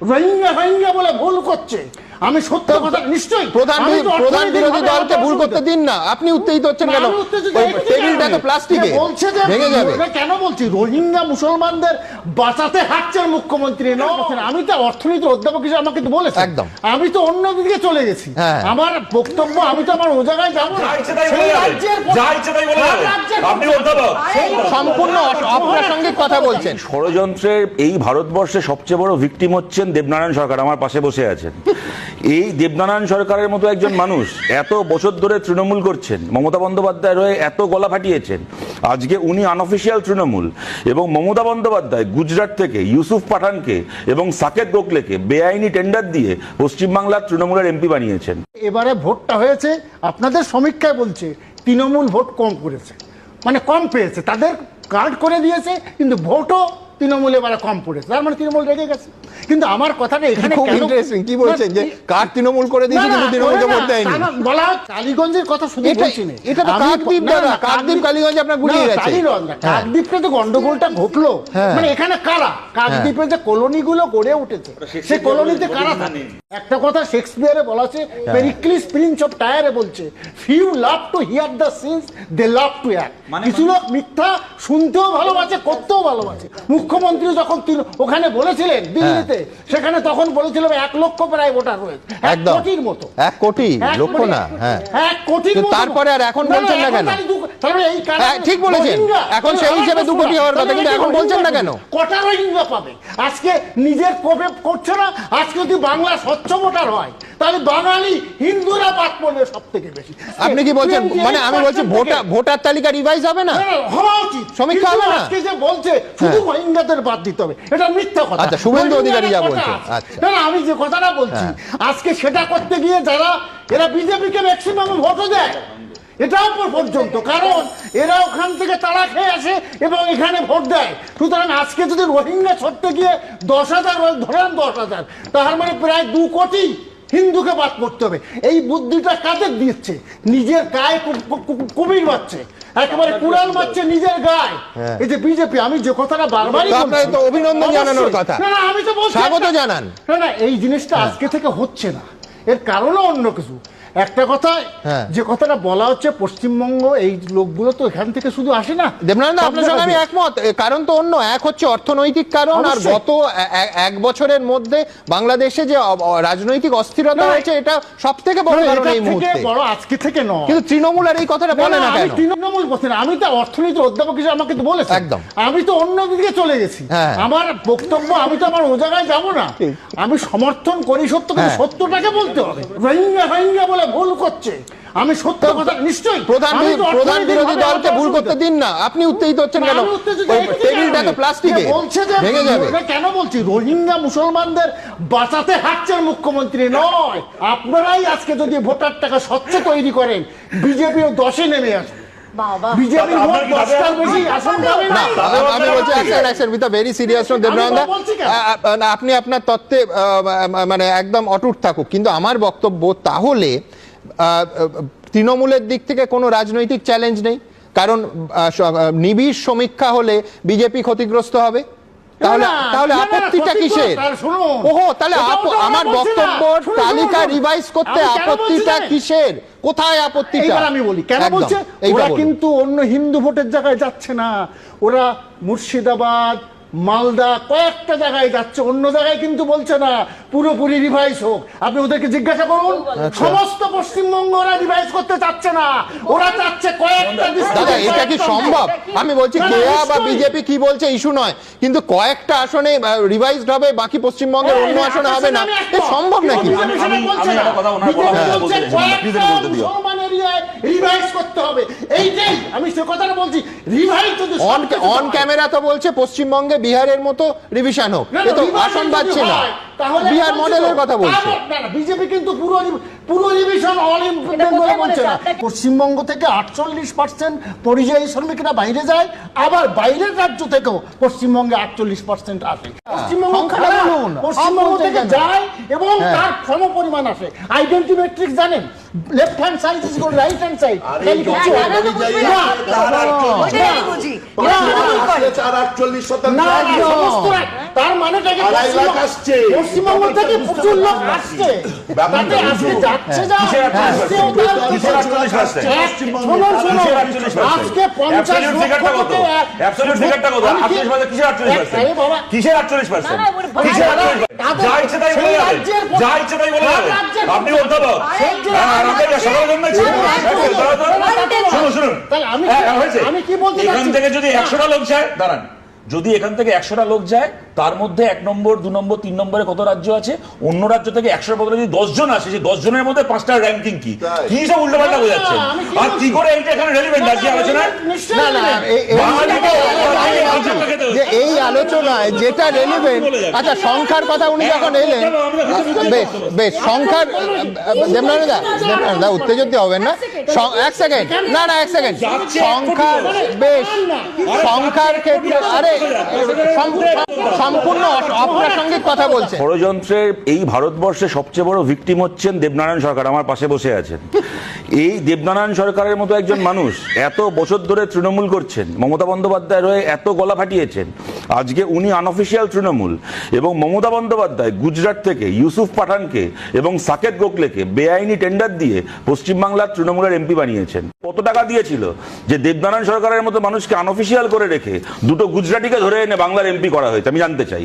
রোহিঙ্গা রোহিঙ্গা বলে ভুল করছে। আমি সত্য কথা নিশ্চয়ই। প্রধান প্রধান বিরোধী দলকে ভুল করতে দিন না। আপনি উত্তেজিত হচ্ছেন কেন? টেবিলটা তো প্লাস্টিকে। বলছে যে ভেঙে যাবে। কেন বলছি? রোহিঙ্গা মুসলমানদের বাঁচাতে হাঁটছেন মুখ্যমন্ত্রী। ন আমি তো অর্থনীতির অধ্যাপক হিসেবে আমাকে তো বলেছে। একদম। আমি তো অন্য দিকে চলে গেছি। হ্যাঁ। আমার বক্তব্য আমি তো আমার ও জায়গায় যাব। সম্পূর্ণ অস- সঙ্গে কথা বলছেন। ষড়যন্ত্রের এই ভারতবর্ষে সবচেয়ে বড় ভিকটিম হচ্ছেন দেবনারায়ণ সরকার আমার পাশে বসে আছেন। এই দেবনারায়ণ সরকারের মতো একজন মানুষ এত বছর ধরে তৃণমূল করছেন, মমতা বন্দ্যোপাধ্যায় হয়ে এত গলা ফাটিয়েছেন। আজকে উনি আনঅফিসিয়াল তৃণমূল এবং মমতা বন্দ্যোপাধ্যায় গুজরাট থেকে, ইউসুফ পাঠানকে এবং সাকেত গোখলেকে বেআইনি টেন্ডার দিয়ে পশ্চিমবাংলার তৃণমূলের এমপি বানিয়েছেন। এবারে ভোটটা হয়েছে, আপনাদের সমীক্ষায় বলছে, তৃণমূল ভোট কম করেছে। মানে কম পেয়েছে, তাদের কার্ড করে দিয়েছে, কিন্তু ভোটও তৃণমূল এবারে কম পড়েছে তার মানে তৃণমূল রেগে গেছে কিন্তু আমার কথাটা এখানে খুব ইন্টারেস্টিং কি বলছেন যে কার তৃণমূল করে দিয়েছে কিন্তু তৃণমূলকে ভোট দেয়নি বলা কালীগঞ্জের কথা শুধু এটা- বলছি না। এটা তো কাকদ্বীপ দাদা, কাকদ্বীপ কালীগঞ্জে আপনার গুলিয়ে গেছে। হ্যাঁ। কাকদ্বীপে তো গন্ডগোলটা ঘটলো হ্যাঁ। মানে এখানে কারা কাকদ্বীপে যে কলোনিগুলো গড়ে উঠেছে সেই কলোনিতে কারা থাকে একটা কথা শেক্সপিয়ারে বলা আছে। পেরিক্লিস প্রিন্স অফ টায়ারে বলছে few love to hear the sins they love to act কিছু লোক মিথ্যা শুনতেও ভালোবাসে করতেও ভালোবাসে মুখ্যমন্ত্রী যখন ওখানে বলেছিলেন দিল্লিতে সেখানে তখন বলেছিলাম এক লক্ষ প্রায় ভোটার রয়েছে। এক কোটির মতো। এক কোটি? লক্ষ না হ্যাঁ। এক কোটির তারপরে আর এখন বলছেন না কেন? হ্যাঁ, ঠিক বলেছেন। এখন সেই হিসেবে দু কোটি হওয়ার কথা, কিন্তু এখন বলছেন না কেন? কটা রোহিঙ্গা পাবে? আজকে নিজের কোপে করছে না? আজকে যদি বাংলা স্বচ্ছ ভোটার হয় তাহলে বাঙালি হিন্দুরা বাদ পড়বে সব থেকে বেশি। আপনি কি বলছেন? মানে আমি বলছি ভোটার ভোটার তালিকা রিভাইজ হবে না? হওয়া উচিত। সমীক্ষা হবে না? আজকে যে বলছে শুধু রোহিঙ্গাদের বাদ দিতে হবে। এটা মিথ্যা কথা। আচ্ছা, শুভেন্দু অধিকারী যা বলছে, আচ্ছা। না আমি যে কথাটা বলছি আজকে সেটা করতে গিয়ে যারা এরা বিজেপিকে ম্যাক্সিমাম ভোটও দেয়। এটাও পর- পর্যন্ত। কারণ এরা ওখান থেকে তারা খেয়ে আসে এবং এখানে ভোট দেয়। সুতরাং আজকে যদি রোহিঙ্গা ছড়তে গিয়ে দশ হাজার ধরেন দশ হাজার তার মানে প্রায় দু কোটি হিন্দুকে বাদ করতে হবে। এই বুদ্ধিটা কাদের দিচ্ছে? নিজের গায়ে কুমির মারছে। একেবারে কুড়াল মারছে নিজের গায়ে। এই যে বিজেপি আমি যে কথাটা বারবারই তো অভিনন্দন জানানোর কথা। না আমি তো বলছি স্বাগত জানান। না না এই জিনিসটা আজকে থেকে হচ্ছে না। এর কারণও অন্য কিছু। একটা কথা হ্যাঁ। যে কথাটা বলা হচ্ছে পশ্চিমবঙ্গ এই লোকগুলো তো এখান থেকে শুধু আসে না। দেবনারায়ণ আপনার সঙ্গে আমি একমত কারণ তো অন্য এক হচ্ছে অর্থনৈতিক কারণ আর গত এক বছরের মধ্যে বাংলাদেশে যে রাজনৈতিক অস্থিরতা হয়েছে এটা সব থেকে বড় কারণ এই মুহূর্তে। বড় আজকে থেকে নয়। কিন্তু তৃণমূল আর এই কথাটা বলে না আমি কেন? তৃণমূল বলছি না আমি তো অর্থনীতির অধ্যাপক হিসেবে আমাকে তো বলেছে একদম। আমি তো অন্য দিকে চলে গেছি। হ্যাঁ। আমার বক্তব্য আমি তো আমার ও জায়গায় যাব না। আমি সমর্থন করি সত্য কিন্তু হ্যাঁ। সত্যটাকে বলতে হবে। রোহিঙ্গা রোহিঙ্গা বলে ভুল করছে। আমি সত্য কথা নিশ্চয়ই। প্রধান প্রধান বিরোধী দলকে ভুল করতে দিন না। আপনি উত্তেজিত হচ্ছেন কেন? টেবিলটা তো প্লাস্টিকে বলছে যে ভেঙে যাবে। কেন বলছি? রোহিঙ্গা মুসলমানদের বাঁচাতে হাঁটছেন মুখ্যমন্ত্রী নয়। আপনারাই আজকে যদি ভোটার টাকা স্বচ্ছ তৈরি করেন বিজেপিও দশে নেমে আসবে। বাবা। বিজেপি ভোট আপনার কি দশটার ভাবে- বেশি? আসন পাবে না না আমি বলছি action action with very serious note Debnarayan দা বলছি কেন? আ- আ- না, আপনি আপনার তত্ত্বে মানে একদম অটুট থাকুক। কিন্তু আমার বক্তব্য তাহলে তৃণমূলের দিক থেকে কোনো রাজনৈতিক চ্যালেঞ্জ নেই। কারণ নিবিড় সমীক্ষা হলে বিজেপি ক্ষতিগ্রস্ত হবে। তাহলে তাহলে আপত্তিটা ওহো তাহলে আমার তালিকা রিভাইজ করতে আপত্তিটা কিসের? কোথায় আপত্তিটা? আমি বলি কেন বলছে? ওরা কিন্তু অন্য হিন্দু ভোটের জায়গায় যাচ্ছে না। ওরা মুর্শিদাবাদ মালদা কয়েকটা জায়গায় যাচ্ছে অন্য জায়গায় কিন্তু বলছে না পুরোপুরি রিভাইস হোক। আপনি ওদেরকে জিজ্ঞাসা করুন। আচ্ছা। সমস্ত পশ্চিমবঙ্গ ওরা রিভাইজ করতে চাচ্ছে না। ওরা চাচ্ছে কয়েকটা দাদা এটা কি সম্ভব? আমি বলছি কেয়া বা বিজেপি কি বলছে ইস্যু নয়। কিন্তু কয়েকটা আসনে রিভাইজড হবে বাকি পশ্চিমবঙ্গের অন্য হ্যাঁ, আসনে হবে না। সম্ভব নাকি? আমি-। কথা ওনার কয়েকটা বলতে দিও। মুসলমান রিভাইজ করতে হবে। এইটাই আমি সে কথাটা বলছি। রিভাইজ যদি অন সব কিছু অন হয়। ক্যামেরা তো বলছে পশ্চিমবিহারের বিহারের মতো রিভিশন হোক। তো আসন পাচ্ছে না। তাহলে বিহার মডেলের কথা বলছে। তারপর- না, না, বিজেপি কিন্তু পুরো পুরো রিভিশন অল বলছে না। পশ্চিমবঙ্গ থেকে আটচল্লিশ পার্সেন্ট পরিযায়ী শ্রমিকরা বাইরে যায় আবার বাইরের রাজ্য থেকেও পশ্চিমবঙ্গে আটচল্লিশ পার্সেন্ট আসে। পশ্চিমবঙ্গ খারাপ। বলুন। পশ্চিমবঙ্গ থেকে যায় এবং হ্যাঁ। তার ক্ষম পরিমাণ আসে। আইডেন্টি ম্যাট্রিক্স জানেন? Left hand side is good right hand side তাহলে বুঝি না, আটচল্লিশ শতাংশ। তার মানেটা আড়াই লাখ আসছে। পশ্চিমবঙ্গ থেকে প্রচুর লোক আসছে তাতে আজকে যাচ্ছে যা কিসের আটচল্লিশ আসছেও তার কিসের আটচল্লিশ পার্সেন্ট এক- শুনুন, শুনুন, কিসের আটচল্লিশ পার্সেন্ট আজকে পঞ্চাশ অ্যাবসলিউট লক্ষ ফিগারটা কত থেকে এক- অ্যাবসলিউট ফিগারটা কত আমি কি- 48 পার্সেন্ট কিসের 48 এক- আরে বাবা, পার্সেন্ট কিসের 48 পার্সেন্ট না, না, ওর ভয় কিসের না, 48 তাদের- যা ইচ্ছে তাই বলে যাবেন যা ইচ্ছে তাই বলে যাবেন আপনি অধ্যাপক হ্যাঁ আর শুনুন শুনুন হ্যাঁ, হয়েছে। এখান থেকে যদি একশোটা লোক যায় দাঁড়ান। যদি এখান থেকে একশোটা লোক যায় তার মধ্যে এক নম্বর দু নম্বর তিন নম্বরে কত রাজ্য আছে? অন্য রাজ্য থেকে একশোর বদলে যদি দশজন আসে সেই দশ জনের মধ্যে পাঁচটা র্যাঙ্কিং কি? কি সব উল্টোপাল্টা হয়ে যাচ্ছে? আর কি করে এইটা এখানে রেলিভেন্ট আছে আলোচনা এই আলোচনায় যেটা রেলিভেন্ট আচ্ছা সংখ্যার কথা উনি যখন এলেন বেশ বেশ সংখ্যার দেবনারায়ণ দা দেবনারায়ণ দা উত্তেজিত হবেন না। এক সেকেন্ড না না এক সেকেন্ড সংখ্যার বেশ সংখ্যার ক্ষেত্রে আরে সম্পূর্ণ অপ্রাসঙ্গিক কথা বলছেন ষড়যন্ত্রের এই ভারতবর্ষে সবচেয়ে বড় ভিকটিম হচ্ছেন দেবনারায়ণ সরকার আমার পাশে বসে আছেন। এই দেবনারায়ণ সরকারের মতো একজন মানুষ এত বছর ধরে তৃণমূল করছেন মমতা বন্দ্যোপাধ্যায় হয়ে এত গলা ফাটিয়েছেন। আজকে উনি আনঅফিসিয়াল তৃণমূল এবং মমতা বন্দ্যোপাধ্যায় গুজরাট থেকে, ইউসুফ পাঠানকে এবং সাকেত গোখলেকে বেআইনি টেন্ডার দিয়ে পশ্চিমবাংলার তৃণমূলের এমপি বানিয়েছেন। কত টাকা দিয়েছিল যে দেবনারায়ণ সরকারের মতো মানুষকে আনঅফিসিয়াল করে রেখে দুটো গুজরাটিকে ধরে এনে বাংলার এমপি করা হয়েছে, আমি জানতে চাই।